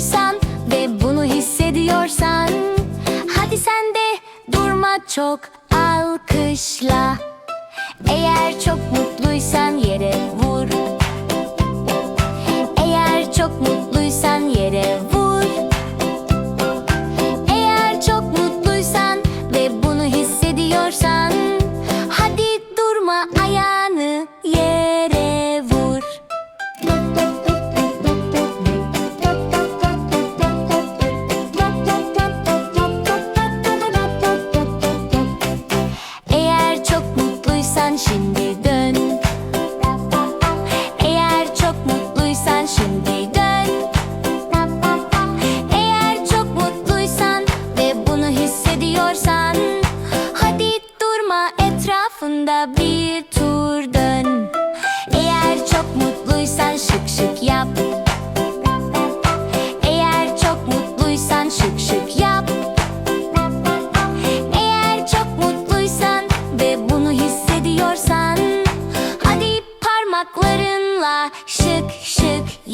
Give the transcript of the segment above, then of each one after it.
mutluysan ve bunu hissediyorsan Hadi sen de durma çok alkışla. Eğer çok mutluysan yere vur. Mutluysan şimdi dön. Eğer çok mutluysan şimdi dön. Eğer çok mutluysan ve bunu hissediyorsan Hadi durma etrafında bir tur dön. Eğer çok mutluysan şık şık yap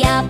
ยับ